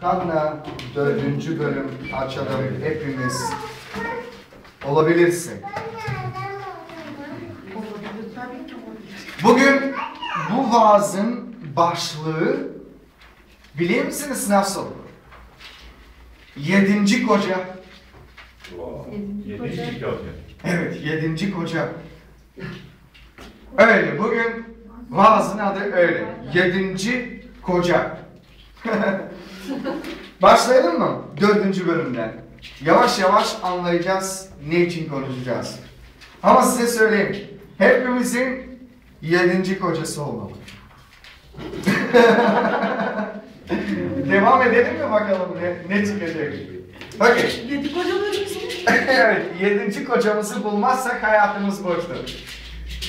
Kanla dördüncü bölüm açalım hepimiz. Olabilirsin. Bugün bu vaazın başlığı biliyor musunuz nasıl? Yedinci koca. Yedinci koca. Evet, yedinci koca. Öyle, bugün vaazın adı öyle. Yedinci koca. Başlayalım mı? Dördüncü bölümden. Yavaş yavaş anlayacağız ne için konuşacağız. Ama size söyleyeyim. Hepimizin yedinci kocası olmalı. Devam edelim mi bakalım ne, ne çıkacak? Bakın. Yedi kocaları mısın? evet, yedinci kocamızı bulmazsak hayatımız boştur.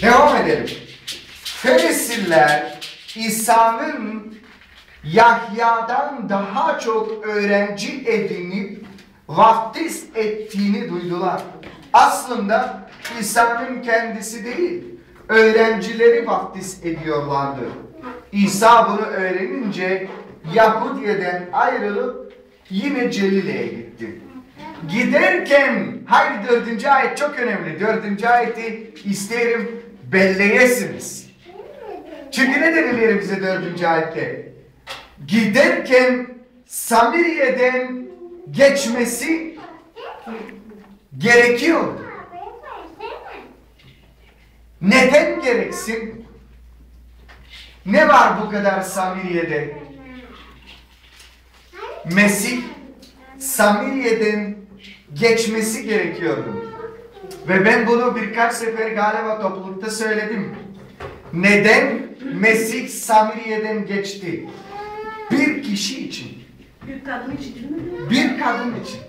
Devam edelim. Ferisiller İsa'nın Yahya'dan daha çok öğrenci edinip vaftiz ettiğini duydular. Aslında İsa'nın kendisi değil, öğrencileri vaftiz ediyorlardı. İsa bunu öğrenince Yahudiye'den ayrılıp yine Celile'ye gitti. Giderken, haydi dördüncü ayet çok önemli. Dördüncü ayeti isterim belleyesiniz. Çünkü ne deniliyor bize dördüncü ayette? Giderken Samiriye'den geçmesi gerekiyor. Neden gereksin? Ne var bu kadar Samiriye'de? Mesih Samiriye'den geçmesi gerekiyordu. Ve ben bunu birkaç sefer galiba toplulukta söyledim. Neden Mesih Samiriye'den geçti? Bir kişi için. Bir kadın için değil mi? Bir kadın için.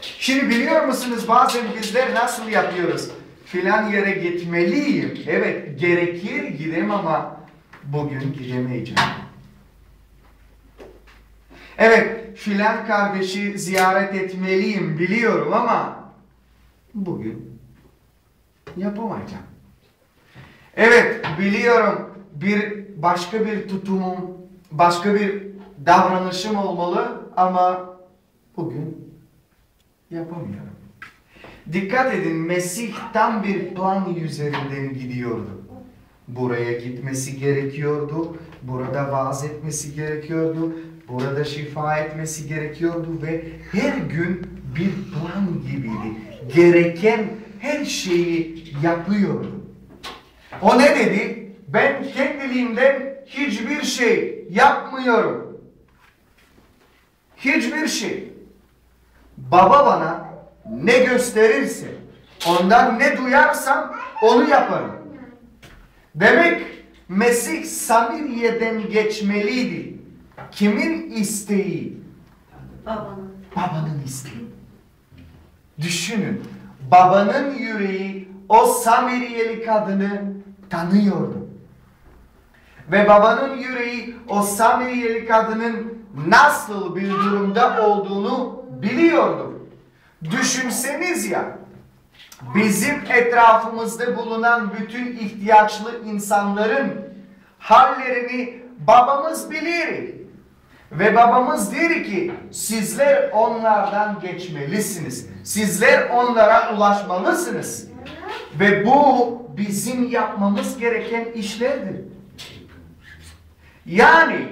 Şimdi biliyor musunuz bazen bizler nasıl yapıyoruz? Filan yere gitmeliyim. Evet gerekir gidem ama bugün gidemeyeceğim. Evet filan kardeşi ziyaret etmeliyim biliyorum ama bugün yapamayacağım. Evet biliyorum bir başka bir tutumum, başka bir davranışım olmalı ama bugün yapamıyorum. Dikkat edin Mesih tam bir plan üzerinden gidiyordu. Buraya gitmesi gerekiyordu, burada vaaz etmesi gerekiyordu, burada şifa etmesi gerekiyordu ve her gün bir plan gibiydi. Gereken her şeyi yapıyordu. O ne dedi? Ben kendiliğimden hiçbir şey yapmıyorum. Hiçbir şey. Baba bana ne gösterirse, ondan ne duyarsam onu yaparım. Demek Mesih Samiriye'den geçmeliydi. Kimin isteği? Babanın. Babanın isteği. Düşünün. Babanın yüreği o Samiriyeli kadını tanıyordu. Ve babanın yüreği o Samiriyeli kadının nasıl bir durumda olduğunu biliyordu. Düşünseniz ya, bizim etrafımızda bulunan bütün ihtiyaçlı insanların hallerini babamız bilir. Ve babamız der ki sizler onlardan geçmelisiniz. Sizler onlara ulaşmalısınız. Ve bu bizim yapmamız gereken işlerdir. Yani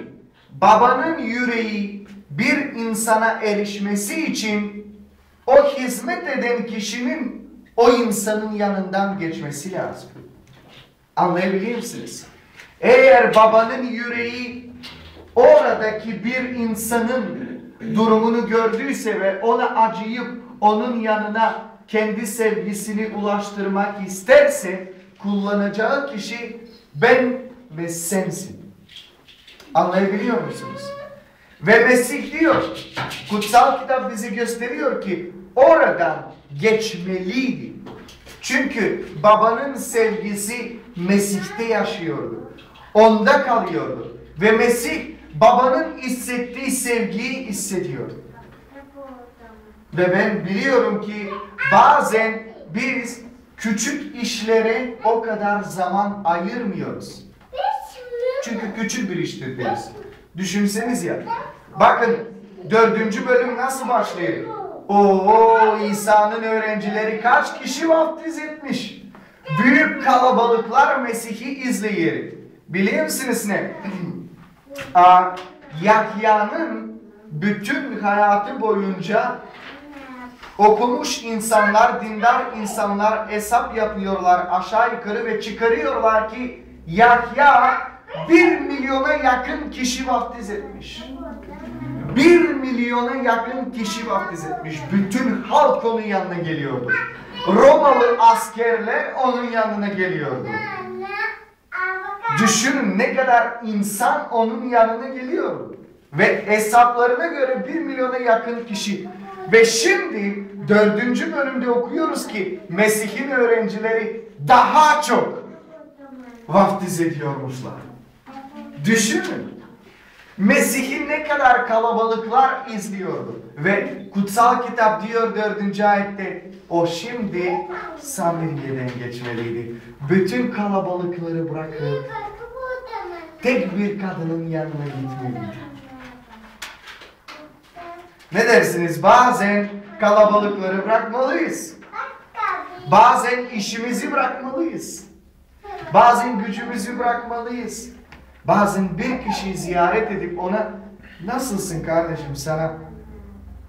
babanın yüreği bir insana erişmesi için o hizmet eden kişinin o insanın yanından geçmesi lazım. Anlayabiliyor musunuz? Eğer babanın yüreği oradaki bir insanın durumunu gördüyse ve ona acıyıp onun yanına kendi sevgisini ulaştırmak isterse kullanacağı kişi ben ve sensin. Anlayabiliyor musunuz? Ve Mesih diyor, kutsal kitap bizi gösteriyor ki oradan geçmeliydi. Çünkü babanın sevgisi Mesih'te yaşıyordu. Onda kalıyordu. Ve Mesih babanın hissettiği sevgiyi hissediyordu. Ve ben biliyorum ki bazen biz küçük işlere o kadar zaman ayırmıyoruz. Çünkü küçük bir iştir deriz. Düşünseniz ya. Bakın dördüncü bölüm nasıl başlıyor? Oo İsa'nın öğrencileri kaç kişi vaftiz etmiş? Büyük kalabalıklar Mesih'i izliyor. Biliyor musunuz ne? Aa, Yahya'nın bütün hayatı boyunca okumuş insanlar, dindar insanlar hesap yapıyorlar aşağı yukarı ve çıkarıyorlar ki Yahya bir milyona yakın kişi vaftiz etmiş. Bir milyona yakın kişi vaftiz etmiş. Bütün halk onun yanına geliyordu. Romalı askerler onun yanına geliyordu. Düşünün ne kadar insan onun yanına geliyor. Ve hesaplarına göre bir milyona yakın kişi. Ve şimdi dördüncü bölümde okuyoruz ki Mesih'in öğrencileri daha çok vaftiz ediyormuşlar. Düşünün. Mesih'i ne kadar kalabalıklar izliyordu. Ve kutsal kitap diyor dördüncü ayette o şimdi Samiriye'den geçmeliydi. Bütün kalabalıkları bırakıp tek bir kadının yanına gitmeliydi. Ne dersiniz? Bazen kalabalıkları bırakmalıyız. Bazen işimizi bırakmalıyız. Bazen gücümüzü bırakmalıyız. Bazen bir kişiyi ziyaret edip ona nasılsın kardeşim sana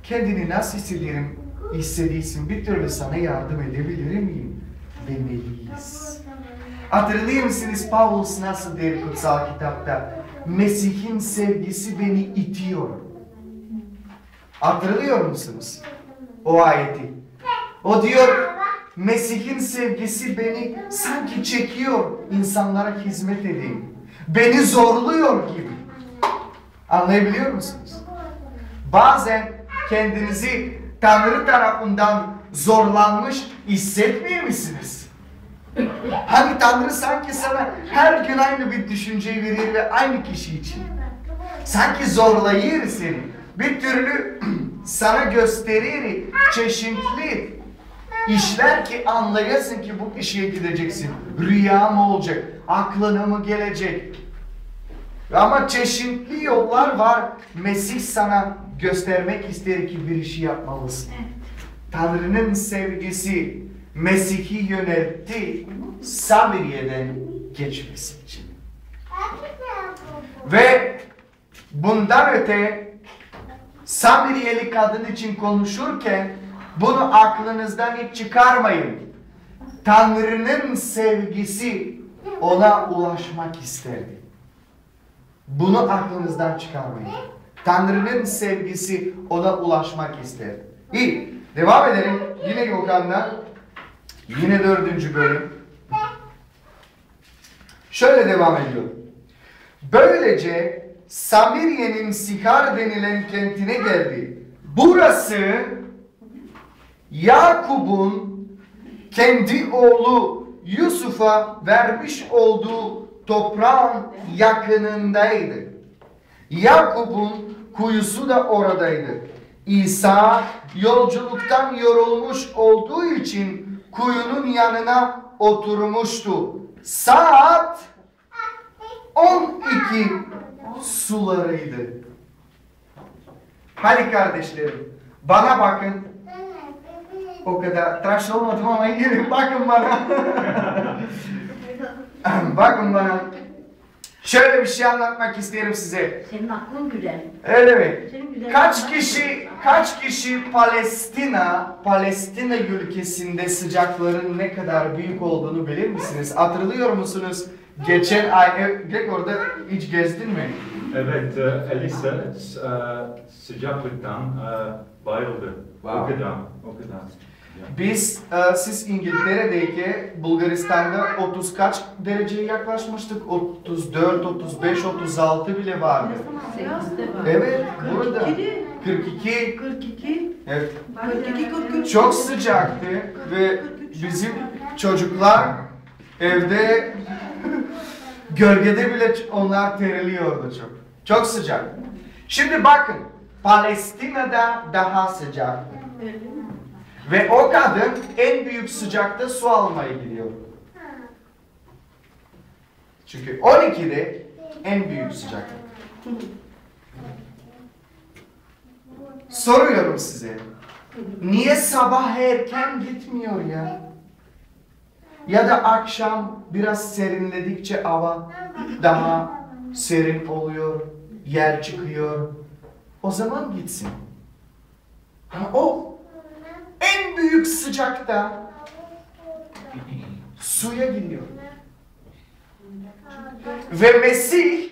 kendini nasıl hissediyorum hissediyorsun bir türlü sana yardım edebilir miyim demeliyiz. Hatırlıyor musunuz Paulus nasıl der kutsal kitapta? Mesih'in sevgisi beni itiyor. Hatırlıyor musunuz o ayeti? O diyor Mesih'in sevgisi beni sanki çekiyor insanlara hizmet edeyim. Beni zorluyor gibi. Anlayabiliyor musunuz? Bazen kendinizi Tanrı tarafından zorlanmış hissetmiyor musunuz? Hani Tanrı sanki sana her gün aynı bir düşünceyi verir ve aynı kişi için. Sanki zorlayır seni. Bir türlü sana gösterir çeşitli işler ki anlayasın ki bu kişiye gideceksin. Rüya mı olacak? Aklına mı gelecek? Ama çeşitli yollar var. Mesih sana göstermek ister ki bir işi yapmalısın. Tanrı'nın sevgisi Mesih'i yöneltti Samiriye'den geçmesi için. Ve bundan öte Samiriyeli kadın için konuşurken bunu aklınızdan hiç çıkarmayın. Tanrı'nın sevgisi ona ulaşmak isterdi. Bunu aklınızdan çıkarmayın. Tanrı'nın sevgisi ona ulaşmak isterdi. İyi. Devam edelim. Yine Gökhan'dan. Yine dördüncü bölüm. Şöyle devam ediyor. Böylece Samiriye'nin Sikar denilen kentine geldi. Burası Yakup'un kendi oğlu Yusuf'a vermiş olduğu toprağın yakınındaydı. Yakup'un kuyusu da oradaydı. İsa yolculuktan yorulmuş olduğu için kuyunun yanına oturmuştu. Saat 12 sularıydı. Hadi kardeşlerim bana bakın. O kadar tıraş olmadım ama gelin bakın bana. bakın bana. Şöyle bir şey anlatmak isterim size. Senin aklın güzel. Öyle mi? Senin güzel Kaç kişi kaç kişi Palestina Palestina ülkesinde sıcakların ne kadar büyük olduğunu bilir misiniz? Hatırlıyor musunuz? Geçen ay e, Greg orada hiç gezdin mi? Evet, e, Elisa e, sıcaklıktan bayıldı. Wow. O kadar, o kadar. Biz e, siz İngiltere'deyken Bulgaristan'da 30 kaç dereceye yaklaşmıştık? 34, 35, 36 bile vardı. Evet, burada 42, 42. 42, Evet. 42, 43. Çok sıcaktı ve bizim çocuklar evde gölgede bile onlar teriliyordu çok. Çok sıcak. Şimdi bakın Palestina'da daha sıcaktı. Ve o kadın en büyük sıcakta su almaya gidiyor. Çünkü 12'de en büyük sıcaklık. Soruyorum size. Niye sabah erken gitmiyor ya? Ya da akşam biraz serinledikçe hava daha serin oluyor, yer çıkıyor. O zaman gitsin. Ama o büyük sıcakta suya gidiyor. Ve Mesih